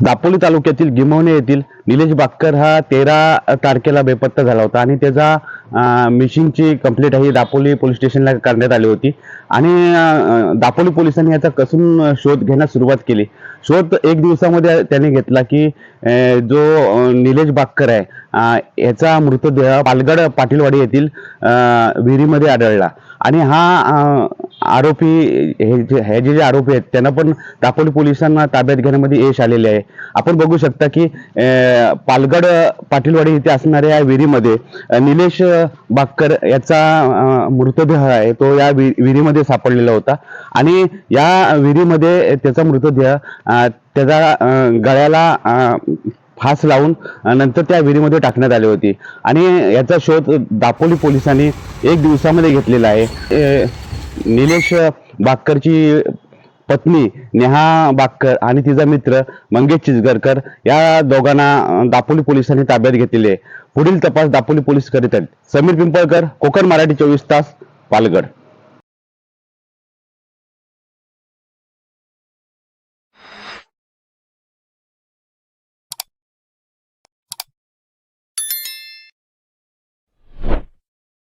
दापोली तालुक्यातील गिमवणे येथील निलेश बाक्कर हा तेरा तारखेला बेपत्ता झाला होता आणि त्याचा मिशिंगची कंप्लेंट ही दापोली पोलीस स्टेशनला करण्यात आली होती. आणि दापोली पोलिसांनी याचा कसून शोध घेण्यास सुरुवात केली. शोध एक दिवसामध्ये त्याने घेतला की जो निलेश बाक्कर आहे याचा मृतदेह पालगड पाटीलवाडी येथील विहिरीमध्ये आढळला. आणि हा आरोपी हे जे हे जे आरोपी आहेत त्यांना पण दापोली पोलिसांना ताब्यात घेण्यामध्ये यश आलेले आहे. आपण बघू शकता की पालगड पाटीलवाडी इथे असणाऱ्या या विहिरीमध्ये निलेश बाक्कर याचा मृतदेह आहे. तो या वि- विहिरीमध्ये सापडलेला होता. आणि या विहिरीमध्ये त्याचा मृतदेह त्याचा गळ्याला फास लावून नंतर त्या विहिरीमध्ये टाकण्यात आली होती. आणि याचा शोध दापोली पोलिसांनी एक दिवसामध्ये घेतलेला आहे. निलेश बाक्करची पत्नी नेहा बाक्कर आणि तिचा मित्र मंगेश चिचगरकर या दोघांना दापोली पोलिसांनी ताब्यात घेतलेले पुढील तपास दापोली पोलीस करीत आहेत. समीर पिंपळकर कोकण मराठी चोवीस तास पालघर.